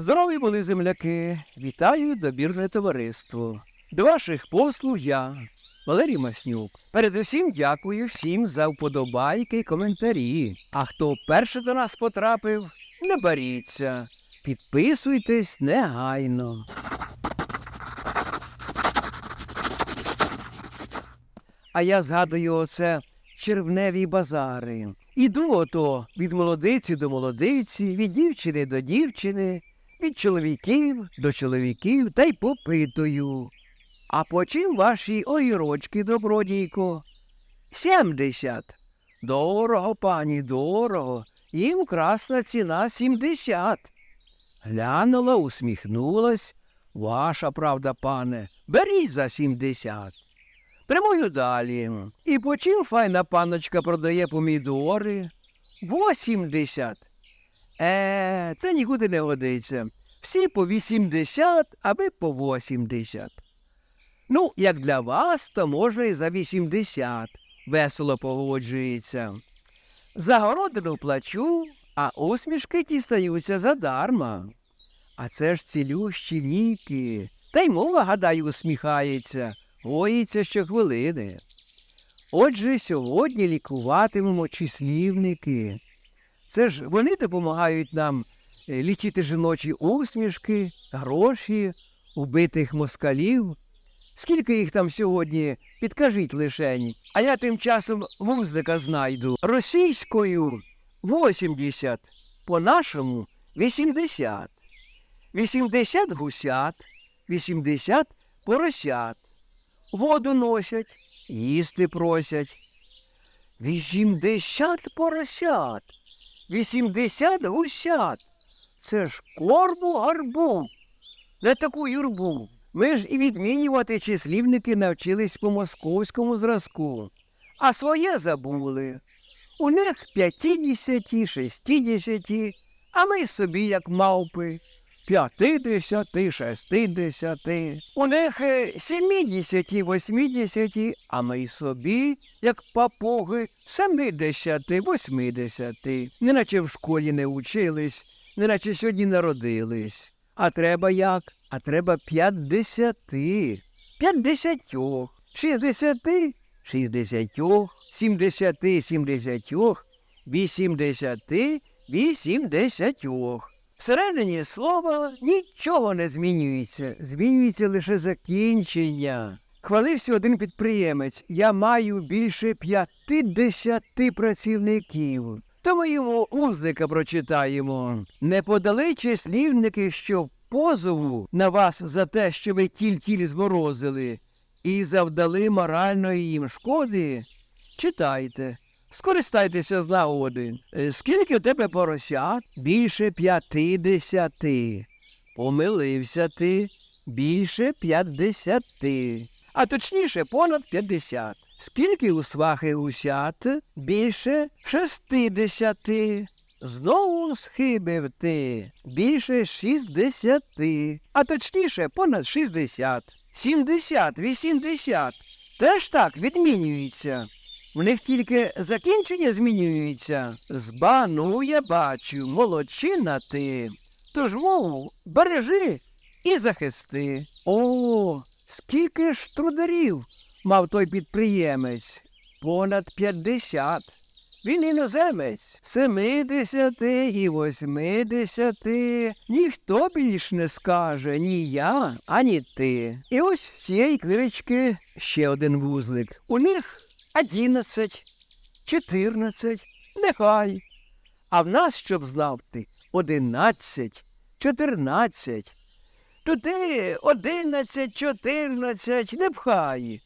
Здорові були земляки, вітаю добірне товариство. До ваших послуг я, Валерій Маснюк. Передусім дякую всім за вподобайки й коментарі. А хто вперше до нас потрапив, не боріться. Підписуйтесь негайно. А я згадую оце червневі базари. Іду ото від молодиці до молодиці, від дівчини до дівчини, від чоловіків до чоловіків та й попитую. А по чим ваші огірочки, добродійко? Сімдесят. Дорого, пані, дорого. Їм красна ціна сімдесят. Глянула, усміхнулась. Ваша правда, пане, беріть за сімдесят. Прямую далі. І по чим файна паночка продає помідори? Восімдесят. Е, це нікуди не годиться. Всі по вісімдесят, а ви по восімдесят. Ну, як для вас, то можна і за вісімдесят. Весело погоджується. За городину плачу, а усмішки дістаються задарма. А це ж цілющі ліки. Та й мова, гадаю, усміхається, гоїться щохвилини. Отже, сьогодні лікуватимемо числівники. Це ж вони допомагають нам е, лічити жіночі усмішки, гроші, убитих москалів. Скільки їх там сьогодні, підкажіть лишень, а я тим часом вузлика знайду. Російською 80, по-нашому 80. 80 гусят, 80 поросят. Воду носять, їсти просять. 80 поросят, 80 гусят. Це ж корбу гарбу, не таку юрбу. Ми ж і відмінювати числівники навчились по московському зразку, а своє забули. У них п'ятідесяті, шестідесяті, а ми собі як мавпи. П'ятидесяти, шестидесяти. У них е, сімідесяті, восьмидесяті, а ми й собі, як папуги, семидесяти, восьмидесяти. Неначе в школі не учились, неначе сьогодні народились. А треба як? А треба п'ятдесяти, п'ятдесятьох, шістдесяти, шістдесятьох, сімдесяти, сімдесятьох, вісімдесяти, вісімдесятьох. Всередині слова нічого не змінюється, змінюється лише закінчення. Хвалився один підприємець. Я маю більше п'ятидесяти працівників. То ми йому узника прочитаємо. Не подали числівники, що позову на вас за те, що ви тіль-тіль зморозили, і завдали моральної їм шкоди? Читайте. Скористайтеся з нагоди. Е, Скільки у тебе поросят? Більше п'ятидесяти. Помилився ти більше п'ятдесяти. А точніше понад п'ятдесят. Скільки у свахи гусят? Більше шестидесяти. Знову схибив ти. Більше шістдесяти. А точніше понад шістдесят. Сімдесят, вісімдесят. Теж так відмінюється. В них тільки закінчення змінюється. Збану я бачу, молодчина ти. Тож мову бережи і захисти. О, скільки ж трударів мав той підприємець? Понад п'ятдесят. Він іноземець, семидесяти і восьмидесяти. Ніхто більш не скаже ні я, ані ти. І ось в цієї книжечки ще один вузлик. У них одинадцять, чотирнадцять, нехай. А в нас, щоб знав ти, одинадцять, чотирнадцять. То ти одинадцять, чотирнадцять не пхай.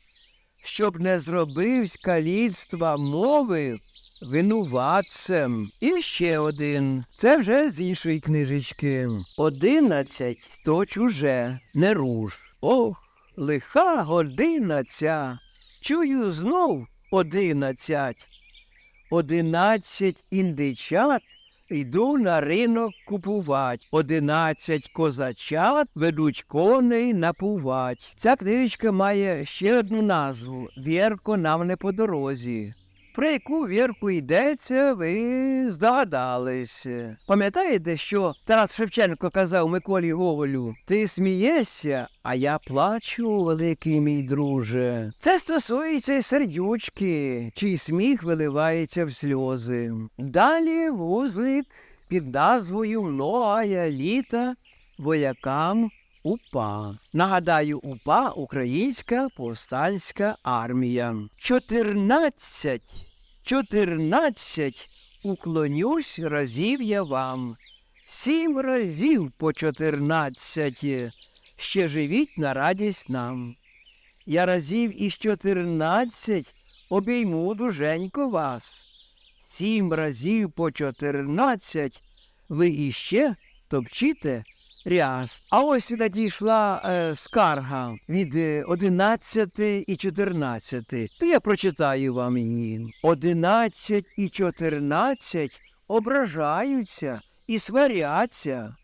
Щоб не зробив з каліцтва мови винуватцем. І ще один. Це вже з іншої книжечки. Одинадцять то чуже, не руш. Ох, лиха година ця. Чую знов одинадцять. Одинадцять індичат йду на ринок купувать. Одинадцять козачат ведуть коней напувать. Ця книжечка має ще одну назву Вірко нам не по дорозі. Про яку вірку йдеться, ви здогадались. Пам'ятаєте, що Тарас Шевченко казав Миколі Гоголю? Ти смієшся, а я плачу, великий мій друже. Це стосується сердючки, чий сміх виливається в сльози. Далі вузлик під назвою Многая літа воякам УПА. Нагадаю, УПА Українська повстанська армія. 14, 14 уклонюсь разів я вам. Сім разів по чотирнадцять. Ще живіть на радість нам. Я разів із чотирнадцять обійму дуженько вас. Сім разів по чотирнадцять ви іще топчите ряс. А ось надійшла е, скарга від е, 11 і 14. То я прочитаю вам її. 11 і 14 ображаються і сваряться,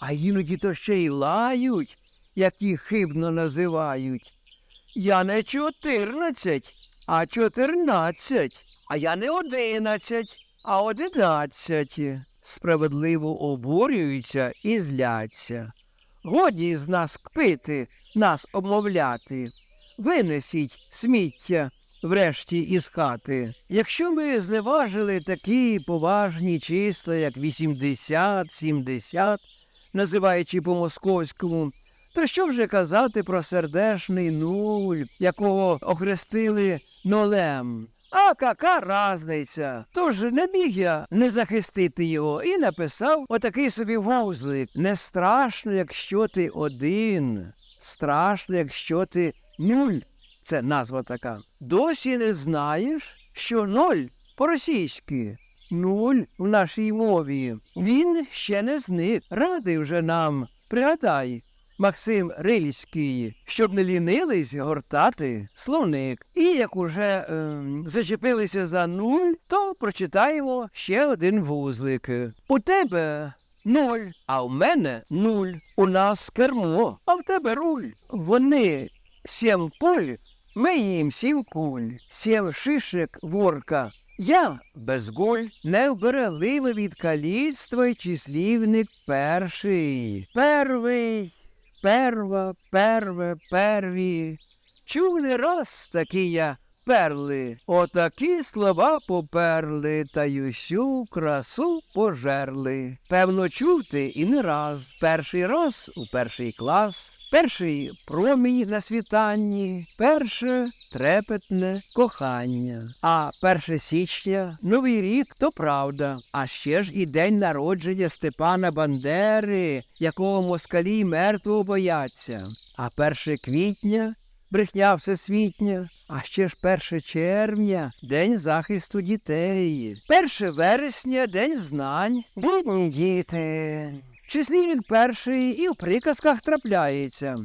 а іноді то ще й лають, як їх хибно називають. Я не 14, а 14, а я не 11, а 11. Справедливо обурюються і зляться. Годі з нас кпити, нас обмовляти. Винесіть сміття врешті із хати. Якщо ми зневажили такі поважні числа, як 80, 70, називаючи по-московському, то що вже казати про сердешний нуль, якого охрестили нолем? А яка разниця? Тож не міг я не захистити його і написав отакий собі вузлик. Не страшно, якщо ти один, страшно, якщо ти нуль. Це назва така. Досі не знаєш, що ноль по-російськи. Нуль в нашій мові. Він ще не зник. Радий вже нам. Пригадай, Максим Рильський, щоб не лінились гортати словник. І як уже ем, зачепилися за нуль, то прочитаємо ще один вузлик. У тебе ноль, а в мене нуль. У нас кермо, а в тебе руль. Вони сім поль, ми їм сім куль, сім шишек ворка. Я без гуль, невберегливий від каліцтва й числівник перший. Первий, перва, перве, перві. Чув не раз такі я перли, отакі слова поперли, та й усю красу пожерли. Певно, чув ти і не раз. Перший раз у перший клас, перший промінь на світанні, перше трепетне кохання. А перше січня, новий рік то правда. А ще ж і день народження Степана Бандери, якого москалі й мертвого бояться. А перше квітня брехня всесвітня, а ще ж перше червня день захисту дітей. Перше вересня день знань. Бідні діти. Числівник перший і в приказках трапляється.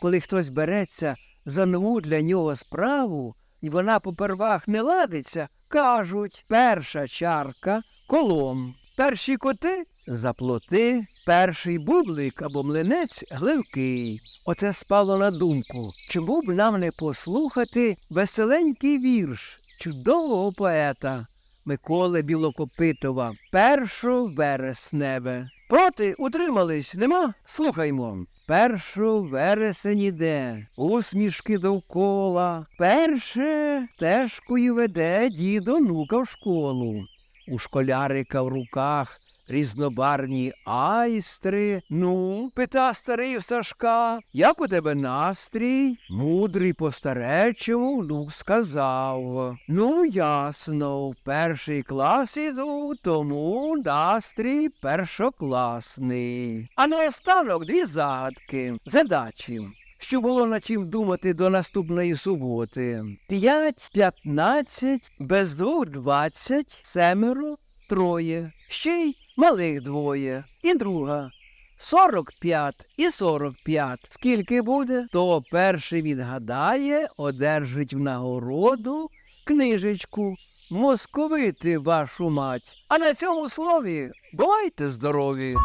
Коли хтось береться за нову для нього справу, і вона попервах не ладиться, кажуть перша чарка колом. Перші коти заплоти, перший бублик або млинець гливкий. Оце спало на думку. Чому б нам не послухати веселенький вірш чудового поета Миколи Білокопитова Першо вересневе. Проти утримались, нема? Слухаймо. Першу вересень іде, усмішки довкола. Перше стежкою веде дід онука в школу. У школярика в руках різнобарні айстри. Ну, пита старий Сашка, як у тебе настрій? Мудрий по старечому внук сказав. Ну, ясно, в перший клас іду, тому настрій першокласний. А наостанок дві загадки, задачі. Що було над чим думати до наступної суботи? П'ять, п'ятнадцять, без двох двадцять, семеро, троє, ще й малих двоє. І друга. Сорок п'ять і сорок п'ять. Скільки буде? То перший відгадає, одержить в нагороду книжечку. Московити вашу мать. А на цьому слові бувайте здорові!